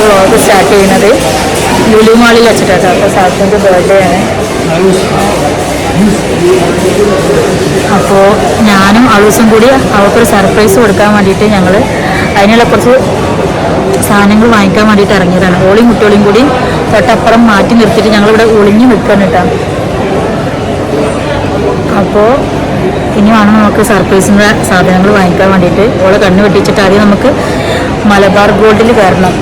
ഇന്നത്തെ vlog start ചെയ്യുന്നത്. ലുലു മാളിൽ വെച്ചിട്ടാണ് അപ്പോൾ സാസിന്റെ ബർത്ത്ഡേ ആണ്. അപ്പോൾ ഞാനും അളൂസും കൂടി അവൾക്കൊരു സർപ്രൈസ് കൊടുക്കാൻ വേണ്ടിയിട്ട് ഞങ്ങൾ അതിനുള്ള കുറച്ച് സാധനങ്ങൾ വാങ്ങിക്കാൻ വേണ്ടിയിട്ട് ഇറങ്ങിയതാണ്. ഓളിയും കുട്ടിയോളിയും കൂടി തൊട്ടപ്പുറം മാറ്റി നിർത്തിയിട്ട് ഞങ്ങളിവിടെ ഒളിഞ്ഞു നിൽക്കണം കേട്ടോ. അപ്പോൾ ഇനി വേണം നമുക്ക് സർപ്രൈസിന്റെ സാധനങ്ങൾ വാങ്ങിക്കാൻ വേണ്ടിയിട്ട്. ഓളെ കണ്ണ് വെട്ടിച്ചിട്ട് ആദ്യം നമുക്ക് മലബാർ ഗോൾഡിൽ കയറണം.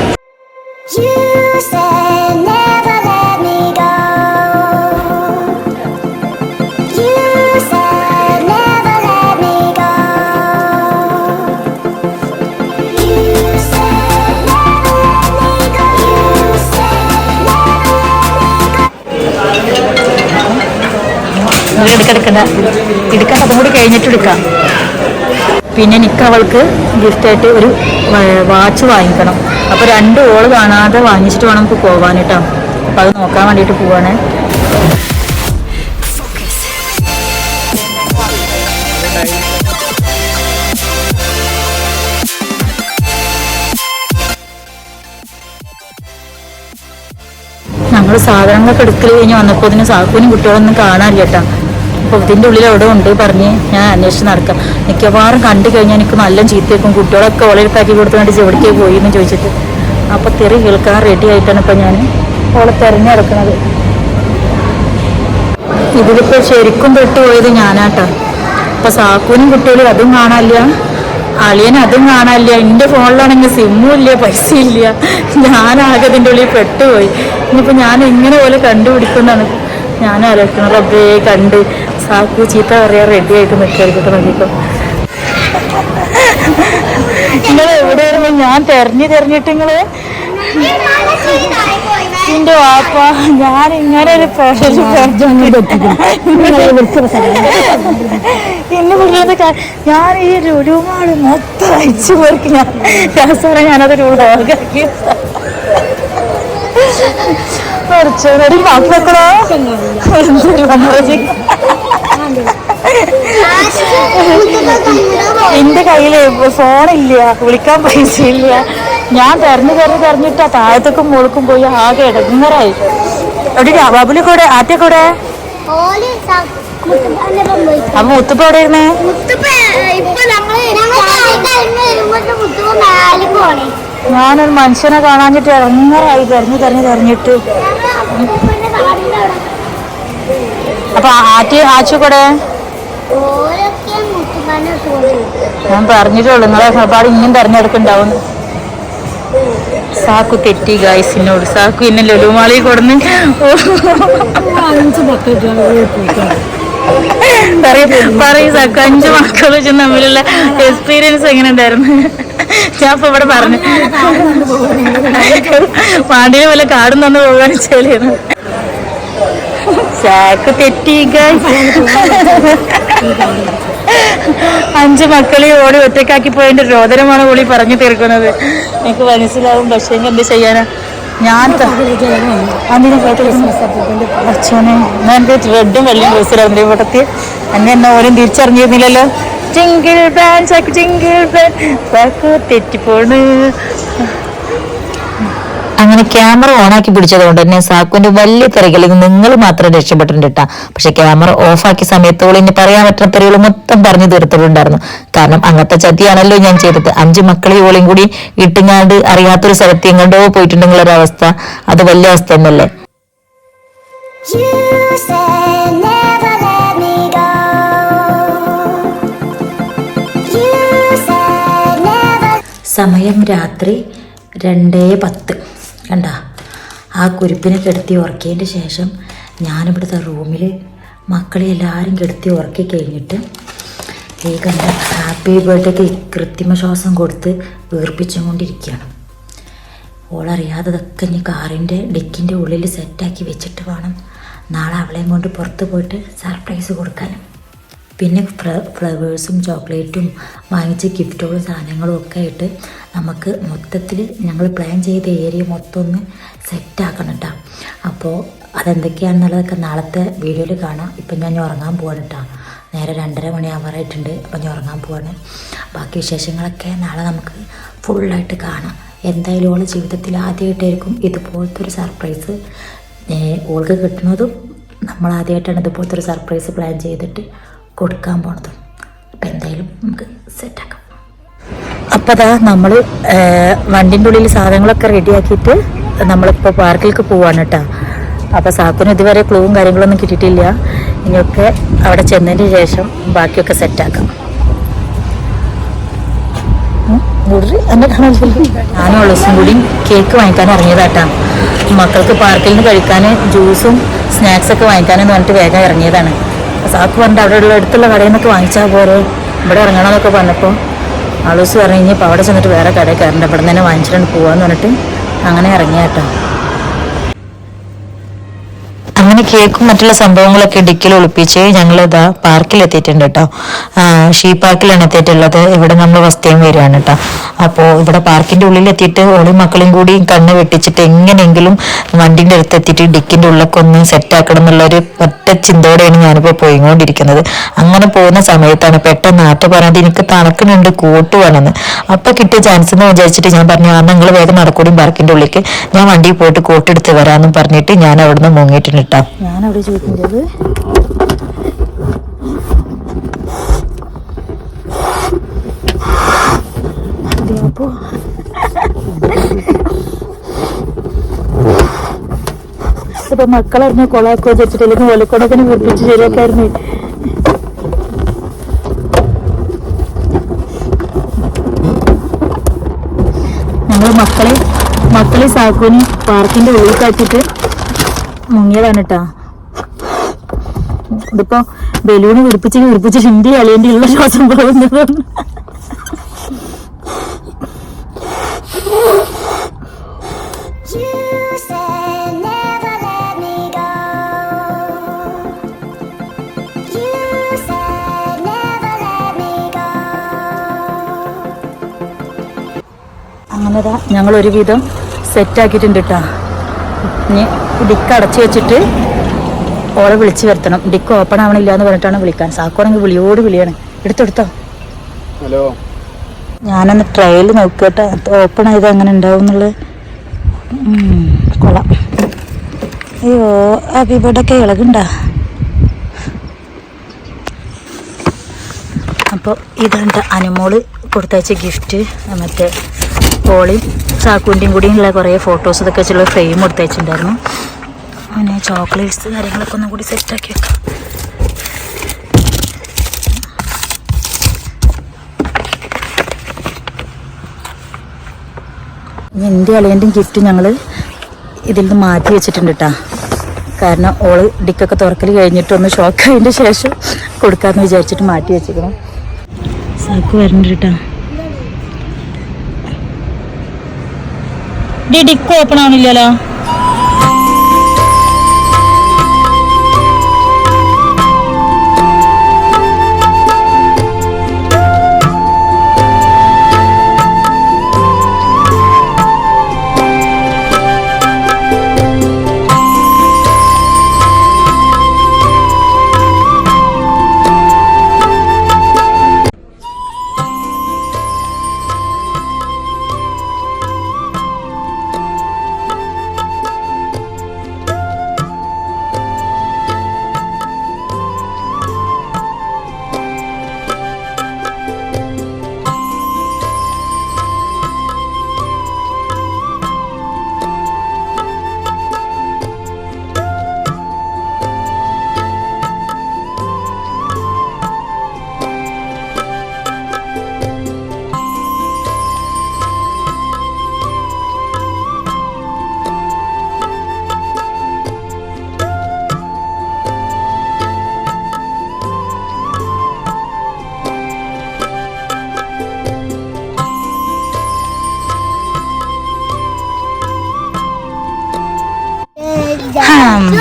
എടുക്കെടുക്കണ്ട എടുക്കാൻ അതും കൂടി കഴിഞ്ഞിട്ട് എടുക്കാം. പിന്നെ എനിക്ക് അവൾക്ക് ഗിഫ്റ്റായിട്ട് ഒരു വാച്ച് വാങ്ങിക്കണം. അപ്പോൾ രണ്ട് ഓൾ കാണാതെ വാങ്ങിച്ചിട്ട് വേണം നമുക്ക് പോകാൻ കേട്ടോ അപ്പോൾ അത് നോക്കാൻ വേണ്ടിട്ട് പോവാണ്. നമ്മൾ സാധനങ്ങളൊക്കെ എടുക്കൽ കഴിഞ്ഞ് വന്നപ്പോൾ ഇതിന് സാക്കൂനും കുട്ടികളൊന്നും കാണാനില്ല കേട്ടോ. അപ്പോൾ ഇതിന്റെ ഉള്ളിൽ എവിടെ ഉണ്ട് പറഞ്ഞ് ഞാൻ അന്വേഷിച്ച് നടക്കാം. മിക്കവാറും കണ്ടു കഴിഞ്ഞാൽ എനിക്ക് നല്ല ചീത്തയേക്കും കുട്ടികളൊക്കെ ഓളെടുത്താക്കി കൊടുത്തുകൊണ്ട് ചെവിടേക്ക് പോയി എന്ന് ചോദിച്ചിട്ട്. അപ്പോൾ തെറി കേൾക്കാൻ റെഡി ആയിട്ടാണ് ഇപ്പോൾ ഞാൻ ഓളെ തിരഞ്ഞെടുക്കുന്നത് ഇതിലിപ്പോൾ ശരിക്കും പെട്ടുപോയത് ഞാനാട്ടോ. അപ്പോൾ സാക്കൂനും കുട്ടികളും അതും കാണാനില്ല. അളിയൻ അതും കാണാനില്ല. എന്റെ ഫോണിലാണെങ്കിൽ സിമ്മും ഇല്ല പൈസ ഇല്ല. ഞാനാകെ ഇതിന്റെ ഉള്ളിൽ പെട്ടുപോയി. ഇനിയിപ്പോൾ ഞാൻ എങ്ങനെ പോലെ കണ്ടുപിടിക്കുന്നതാണ് ഞാൻ ആലോചിക്കുന്നത്. റബ്ബേ കണ്ട്. സാക്കു ചീത്ത പറയാൻ റെഡി ആയിട്ട് നിൽക്കായിരിക്കട്ടെ നോക്കിക്കോ നിങ്ങൾ എവിടെയായിരുന്നു ഞാൻ തെരഞ്ഞു തെരഞ്ഞിട്ട് നിങ്ങൾ എന്റെ വാപ്പ ഞാൻ ഇങ്ങനെ ഒരു എന്നെ വിളിയത് ഞാൻ ഈ ലുലുമാട് മൊത്തം അയച്ചു പേർക്ക് ഞാൻ രാസവരെ ഞാനതൊരു വ്ളോഗാക്കി ഒരു മക്കളോ എന്തൊരു കയ്യിൽ ഫോണില്ല. വിളിക്കാൻ പൈസ ഇല്ല ഞാൻ തെരഞ്ഞു തെരഞ്ഞു തെരഞ്ഞിട്ട് ആ താഴത്തേക്കും മുകൾക്കും പോയി ആകെ ഇടങ്ങറായി. എവിടെ ബാബുലി കൂടെ ആദ്യ കൂടെ? അപ്പൊ മുത്തുപ്പ എവിടെ ഇരുന്നേ? ഞാനൊരു മനുഷ്യനെ കാണാഞ്ഞിട്ട് ഇറങ്ങറായി തെരഞ്ഞു തെരഞ്ഞു തെരഞ്ഞിട്ട്. അപ്പൊ ആറ്റി ആച്ചു കൂടെ? ഞാൻ പറഞ്ഞിട്ടുള്ളൂ നിങ്ങളെ ഒരുപാട് ഇനിയും തെരഞ്ഞെടുക്കുണ്ടാവും സാക്കു തെറ്റി ഗായ്സിനോട് സാക്കു എന്നെ ലുലുമാളി കൊടുന്ന് പറയൂ സാക്കു അഞ്ച് മക്കൾ വെച്ച് തമ്മിലുള്ള എക്സ്പീരിയൻസ് എങ്ങനെ ഉണ്ടായിരുന്നു ഞാൻ ഇപ്പൊ ഇവിടെ പറഞ്ഞു. പാണ്ടിയെ പോലെ കാടും തന്നു പോകാൻ ചെളിയാണ് സാക്ക് തെറ്റി ഗായ്സ് അഞ്ച് മക്കളെ ഓടി ഒറ്റക്കാക്കി പോയതിന്റെ രോദനമാണ് പുള്ളി പറഞ്ഞു തീർക്കുന്നത്. എനിക്ക് മനസ്സിലാവും പക്ഷേ എന്ത് ചെയ്യാനാ? ഞാൻ റെഡും വെള്ളം ഡ്രസ്സിലായിരുന്നു പൊട്ടത്തി എന്നെ എന്നാ ഓരോ തിരിച്ചറിഞ്ഞിരുന്നില്ലല്ലോ. ടിങ്കിൾ ബാൻ ചക്ക് ടിങ്കിൾ ബാൻ തെറ്റിപ്പോണ്. അങ്ങനെ ക്യാമറ ഓണാക്കി പിടിച്ചത് കൊണ്ട് തന്നെ സാക്കുവിന്റെ വലിയ തിരകളിൽ നിങ്ങൾ മാത്രം രക്ഷപ്പെട്ടിട്ടുണ്ട് കേട്ടാ പക്ഷെ ക്യാമറ ഓഫാക്കിയ സമയത്തോളം ഇനി പറയാൻ പറ്റുന്ന തെറികൾ മൊത്തം പറഞ്ഞു തീർത്തിട്ടുണ്ടായിരുന്നു. കാരണം അങ്ങനത്തെ ചതിയാണല്ലോ ഞാൻ ചെയ്തത്. അഞ്ച് മക്കളെ ഓളിയും കൂടി ഇട്ടുങ്ങാണ്ട് അറിയാത്തൊരു സ്ഥലത്ത് എങ്ങോട്ടോ പോയിട്ടുണ്ടെങ്കിൽ ഒരവസ്ഥ അവസ്ഥ. അത് വലിയ അവസ്ഥ തന്നെയല്ലേ? You said never let me go. You സമയം രാത്രി രണ്ടേ പത്ത്. കണ്ട? ആ കുരിപ്പിനെ കെടുത്തി ഉറക്കിയതിന്റെ ശേഷം ഞാനിവിടുത്തെ റൂമിൽ മക്കളെ എല്ലാവരും കെടുത്തി ഉറക്കി കഴിഞ്ഞിട്ട് ഈ കണ്ട ഹാപ്പി ബർത്ത്ഡേക്ക് കൃത്രിമ ശ്വാസം കൊടുത്ത് വീർപ്പിച്ചും കൊണ്ടിരിക്കുകയാണ് ഓളറിയാതെ ഇതൊക്കെ ഇനി കാറിന്റെ ഡിക്കിന്റെ ഉള്ളിൽ സെറ്റാക്കി വെച്ചിട്ട് വേണം നാളെ അവളെയും കൊണ്ട് പുറത്ത് പോയിട്ട് സർപ്രൈസ് കൊടുക്കാനും പിന്നെ ഫ്ല- ഫ്ലവേഴ്സും ചോക്ലേറ്റും വാങ്ങിച്ച ഗിഫ്റ്റുകളും സാധനങ്ങളും ഒക്കെ ആയിട്ട് നമുക്ക് മൊത്തത്തിൽ ഞങ്ങൾ പ്ലാൻ ചെയ്ത ഏരിയ മൊത്തം ഒന്ന് സെറ്റാക്കണം കേട്ടോ അപ്പോൾ അതെന്തൊക്കെയാണെന്നുള്ളതൊക്കെ നാളത്തെ വീഡിയോയിൽ കാണാം. ഇപ്പം ഞാൻ ഉറങ്ങാൻ പോവാണ് കേട്ടോ നേരെ രണ്ടര മണിയാവാറായിട്ടുണ്ട്. അപ്പം ഞാൻ ഉറങ്ങാൻ പോവാണ്. ബാക്കി വിശേഷങ്ങളൊക്കെ നാളെ നമുക്ക് ഫുള്ളായിട്ട് കാണാം. എന്തായാലും ഓളെ ജീവിതത്തിൽ ആദ്യമായിട്ടായിരിക്കും ഇതുപോലത്തെ ഒരു സർപ്രൈസ് ഓൾക്ക് കിട്ടുന്നതും നമ്മൾ ആദ്യമായിട്ടാണ് ഇതുപോലത്തെ ഒരു സർപ്രൈസ് പ്ലാൻ ചെയ്തിട്ട് കൊടുക്കാൻ പോണതും. അപ്പം എന്തായാലും നമുക്ക് സെറ്റാക്കാം അപ്പോൾ അതാ നമ്മൾ വണ്ടിന്റെ ഉള്ളിൽ സാധനങ്ങളൊക്കെ റെഡിയാക്കിയിട്ട് നമ്മളിപ്പോൾ പാർക്കിലേക്ക് പോവാണ് കേട്ടോ അപ്പോൾ സാക്കിന് ഇതുവരെ ക്ലൂവും കാര്യങ്ങളൊന്നും കിട്ടിയിട്ടില്ല. ഇനിയൊക്കെ അവിടെ ചെന്നതിന് ശേഷം ബാക്കിയൊക്കെ സെറ്റാക്കാം ഞാനും ഉള്ളസും കൂടി കേക്ക് വാങ്ങിക്കാൻ ഇറങ്ങിയതാട്ടാ മക്കൾക്ക് പാർക്കിൽ നിന്ന് കഴിക്കാൻ ജ്യൂസും സ്നാക്സ് ഒക്കെ വാങ്ങിക്കാനെന്ന് പറഞ്ഞിട്ട് വേഗം ഇറങ്ങിയതാണ്. സാക്ക് പറഞ്ഞിട്ട് അവിടെ ഉള്ള അടുത്തുള്ള കടയിൽ നിന്നൊക്കെ വാങ്ങിച്ചാൽ പോരെ. ഇവിടെ ഇറങ്ങണമെന്നൊക്കെ പറഞ്ഞപ്പോൾ ആളൂസ് പറഞ്ഞു ഇനിയിപ്പോൾ അവിടെ ചെന്നിട്ട് വേറെ കടയിൽ കയറേണ്ട. ഇവിടെ നിന്ന് തന്നെ വാങ്ങിച്ചിട്ടുണ്ട് പോവാന്ന് പറഞ്ഞിട്ട് അങ്ങനെ ഇറങ്ങിയാട്ടോ അങ്ങനെ കേക്കും മറ്റുള്ള സംഭവങ്ങളൊക്കെ ഡിക്കിൽ ഒളിപ്പിച്ച് ഞങ്ങൾ ഇതാ പാർക്കിൽ എത്തിയിട്ടുണ്ട് കേട്ടോ ഷീ പാർക്കിലാണ് എത്തിയിട്ടുള്ളത്. ഇവിടെ നമ്മൾ വസ്തയും വരികയാണ് കേട്ടോ. അപ്പോൾ ഇവിടെ പാർക്കിന്റെ ഉള്ളിൽ എത്തിയിട്ട് ഓളി മക്കളും കൂടി കണ്ണ് വെട്ടിച്ചിട്ട് എങ്ങനെയെങ്കിലും വണ്ടിന്റെ അടുത്ത് എത്തിയിട്ട് ഡിക്കിന്റെ ഉള്ളിലൊക്കെ ഒന്ന് സെറ്റ് ആക്കണം എന്നുള്ളൊരു ഒറ്റ ചിന്തയോടെയാണ് ഞാനിപ്പോൾ പോയിക്കൊണ്ടിരിക്കുന്നത്. അങ്ങനെ പോകുന്ന സമയത്താണ് പെട്ടെന്ന് ആറ്റ പറഞ്ഞത് എനിക്ക് തണുക്കുന്നുണ്ട് കോട്ട് വേണമെന്ന്. അപ്പൊ കിട്ടിയ ചാൻസ് എന്ന് വിചാരിച്ചിട്ട് ഞാൻ പറഞ്ഞു ആ നിങ്ങൾ വേഗം നടക്കൂടി പാർക്കിന്റെ ഉള്ളിലേക്ക്. ഞാൻ വണ്ടിയിൽ പോയിട്ട് കോട്ട് എടുത്ത് വരാമെന്നും പറഞ്ഞിട്ട് ഞാൻ അവിടുന്ന് മുങ്ങിയിട്ടുണ്ട് കേട്ടോ. ഞാൻ അവിടെ ചോദിക്കുന്നത് അപ്പോ. ഇപ്പൊ മക്കളറിഞ്ഞ കൊളാക്കോ വെച്ചിട്ട് അല്ലെങ്കിൽ ഒലക്കൊടക്കിന് വീർപ്പിച്ച് ശരിയാക്കായിരുന്നു ഞങ്ങൾ മക്കളെ മക്കളെ സാക്കൂനി പാർക്കിന്റെ ഉള്ളിൽ കാറ്റിട്ട് മുങ്ങിയതാണ് കേട്ടോ ഇതിപ്പോ ബലൂണ് വിളിപ്പിച്ച് വിളിപ്പിച്ച് ഹിന്ദി കളിയേണ്ടി ഉള്ള ശ്വാസം പോകുന്നതാണ്. അങ്ങനെ ഞങ്ങൾ ഒരുവിധം സെറ്റ് ആക്കിയിട്ടുണ്ട് കേട്ടാ ഇനി ഡിക്ക് അടച്ചു വെച്ചിട്ട് ഓളെ വിളിച്ചു വരുത്തണം. ഡിക്ക് ഓപ്പൺ ആവണില്ല എന്ന് പറഞ്ഞിട്ടാണ് വിളിക്കാൻ. സാക്കോണെങ്കിൽ വിളിയോട് വിളിയാണ്. എടുത്തെടുത്തോ ഹലോ. ഞാനൊന്ന് ട്രയൽ നോക്കട്ടെ ഓപ്പൺ ആയത് അങ്ങനെ ഉണ്ടാവും എന്നുള്ളത്. കൊള്ളാം. അയ്യോ അഭിപടൊക്കെ ഇളകുണ്ടാ അപ്പോൾ ഇതാണ് അനുമോൾ കൊടുത്തയച്ച ഗിഫ്റ്റ് മറ്റേ പോളിയും ചാക്കുന്റെയും കൂടിയുള്ള കുറേ ഫോട്ടോസ് ഇതൊക്കെ വെച്ചുള്ള ഫ്രെയിം കൊടുത്തയച്ചിട്ടുണ്ടായിരുന്നു. അങ്ങനെ ചോക്ലേറ്റ്സ് കാര്യങ്ങളൊക്കെ ഒന്നും കൂടി സെറ്റാക്കി വെക്കാം. എന്റെ അളിയന്റെയും ഗിഫ്റ്റ് ഞങ്ങൾ ഇതിൽ നിന്ന് മാറ്റി വെച്ചിട്ടുണ്ട് കേട്ടോ കാരണം ഓൾ ഡിക്കൊക്കെ തുറക്കൽ കഴിഞ്ഞിട്ടൊന്ന് ഷോക്ക് അതിന്റെ ശേഷം കൊടുക്കാമെന്ന് വിചാരിച്ചിട്ട് മാറ്റി വെച്ചിരിക്കണം. സാക്ക് വരണ്ട കേട്ടോ ഡിക്ക് ഓപ്പൺ ആവണില്ലല്ലോ?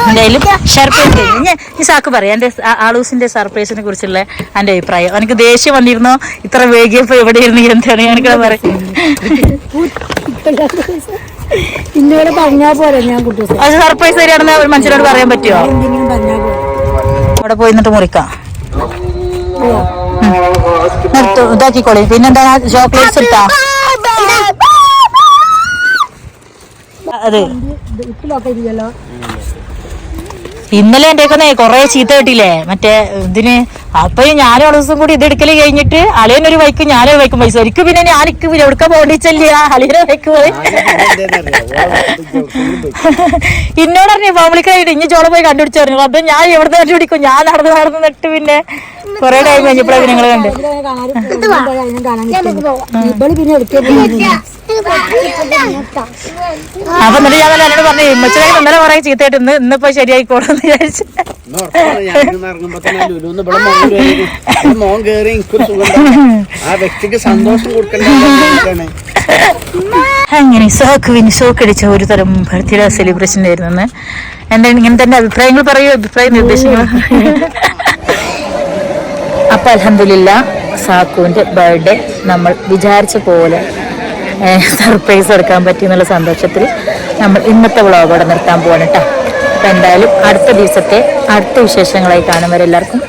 എന്തായാലും സർപ്രൈസ് ഞാൻ ഈ സാക്ക് പറയാം. എന്റെ ആ- ആളൂസിന്റെ സർപ്രൈസിനെ കുറിച്ചുള്ള എന്റെ അഭിപ്രായം. എനിക്ക് ദേഷ്യം വന്നിരുന്നോ? ഇത്ര വേഗിയപ്പോ എവിടെ ഇരുന്ന് എന്താണ്? എനിക്ക് പറയാം. ഇന്നോട് പറഞ്ഞാ പോരെ ഞാൻ അത് സർപ്രൈസ് തരികയാണെന്ന് ഒരു മനുഷ്യനോട് പറയാൻ പറ്റുമോ? അവിടെ പോയി നിന്നിട്ട് മുറിക്കാം. നിർത്ത് ഇതാക്കിക്കോളി. പിന്നെന്താ? ചോക്ലേറ്റ്സ് ഇട്ടാ അതെ. ഇപ്പിലൊക്കെ ഇല്ലല്ലോ ഇന്നലെ എന്റെ ഒക്കെ കൊറേ ചീത്ത കിട്ടിയില്ലേ മറ്റേ ഇതിന് അപ്പൊ ഞാനും ഒരു ദിവസം കൂടി ഇത് എടുക്കൽ കഴിഞ്ഞിട്ട് അളിയനൊരു ബൈക്ക് ഞാനൊരു വൈക്കും പൈസ ഒരിക്കൽ പിന്നെ ഞാനിക്ക് പിന്നെ എവിടുക്ക പോണ്ടിച്ചല്ല അളിയനെ ബൈക്ക് പോയി. ഇന്നോട് പറഞ്ഞു പബ്ലിക്കായിട്ട് ഇനി ചോള പോയി കണ്ടുപിടിച്ചു പറഞ്ഞു. അപ്പൊ ഞാൻ എവിടെ കണ്ടുപിടിക്കും? ഞാൻ നടന്ന് നടന്ന് നട്ട് പിന്നെ കൊറേ ടൈം കഴിഞ്ഞപ്പോഴാണ് നിങ്ങൾ കണ്ട്. അപ്പൊ എന്നിട്ട് ഞാൻ എന്നോട് പറഞ്ഞു ഇമ്മച്ചനെ ഇന്നലെ കുറെ ചീത്തയായിട്ട് ഇന്ന് ഇന്നിപ്പോ ശരിയായിക്കോളെന്ന് വിചാരിച്ചു. മോൻ സുഖം ആ വ്യക്തിക്ക് സന്തോഷം കൊടുക്കേണ്ട അങ്ങനെ സോക്കുവിന് സോക്കടിച്ച ഒരു തരം ബർത്ത്ഡേ സെലിബ്രേഷൻ ആയിരുന്നു എന്താ ഇങ്ങനെ തന്നെ അഭിപ്രായങ്ങൾ പറയൂ അഭിപ്രായം നിർദ്ദേശങ്ങൾ. അപ്പൊ അലഹമില്ല സാക്കുവിന്റെ ബർത്ത്ഡേ നമ്മൾ വിചാരിച്ച പോലെ സർപ്രൈസ് കൊടുക്കാൻ പറ്റി എന്നുള്ള സന്തോഷത്തിൽ നമ്മൾ ഇന്നത്തെ വ്ളോഗ് ഇവിടെ നിർത്താൻ പോവാണ് കേട്ടോ അപ്പോൾ എന്തായാലും അടുത്ത ദിവസത്തെ അടുത്ത വിശേഷങ്ങളായി കാണും എല്ലാവർക്കും